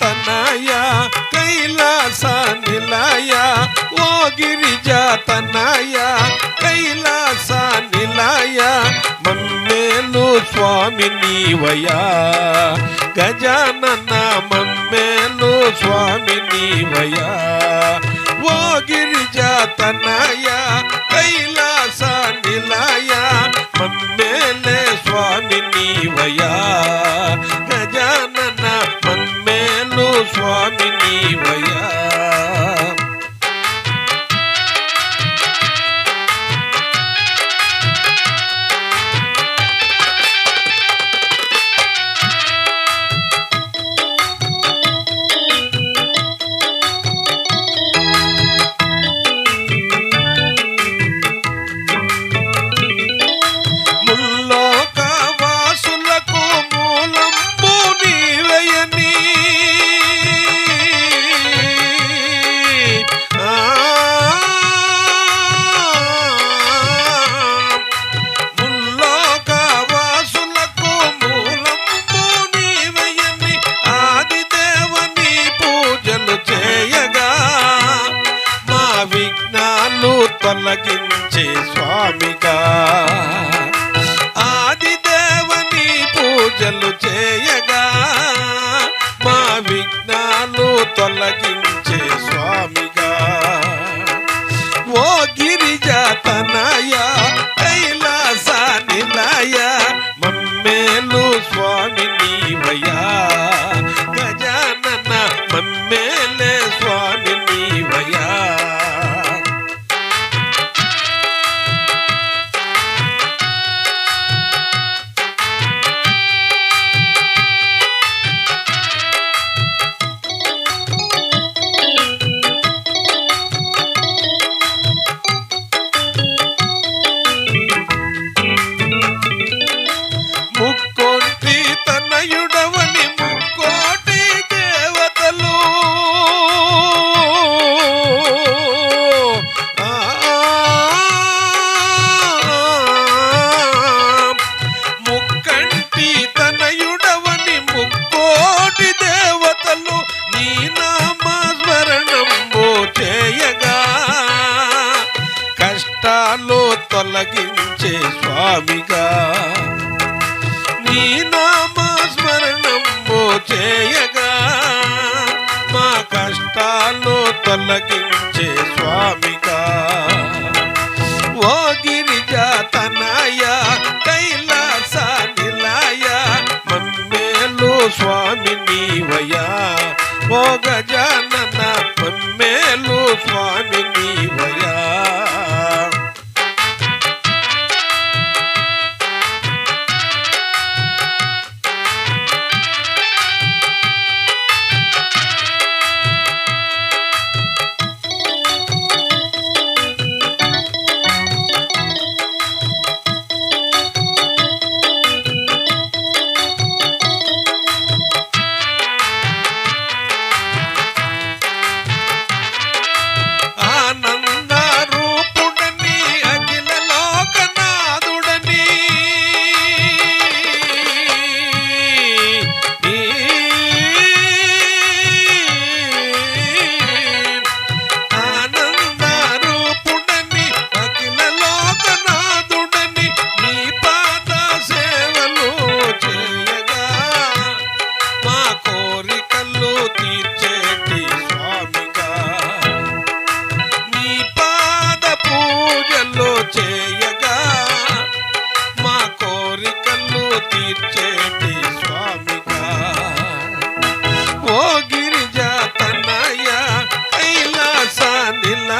తనయ కైలాస నిలయ ఓ గిరిజ తనయ కైలాస నిలయ మమ్మేలు స్వామి నీవయా గజానన మమ్మేలు స్వామి నీవయా ఓ స్వామి విఘ్నాలు స్వామిగా. ఆదిదేవని పూజలు చేయగా మా విఘ్నాలు తొలగించే స్వామిగా. ఓ గిరిజ తనయ కైలాస నిలయ మమ్మేలు స్వామి నీవయా గజానన మమ్మేలే స్వామి నీవయా చేసే స్వామిగా. నీ నామస్మరణంబో చేయగా మా కష్టాల్లో తొలగించే స్వామిగా. ఓ గిరిజ తనయ కైలాస నిలయ మమ్మేలు స్వామి నీవయా ఓ గజానన మమ్మేలు స్వామి నీవ ಬಂದಿಲ್ಲ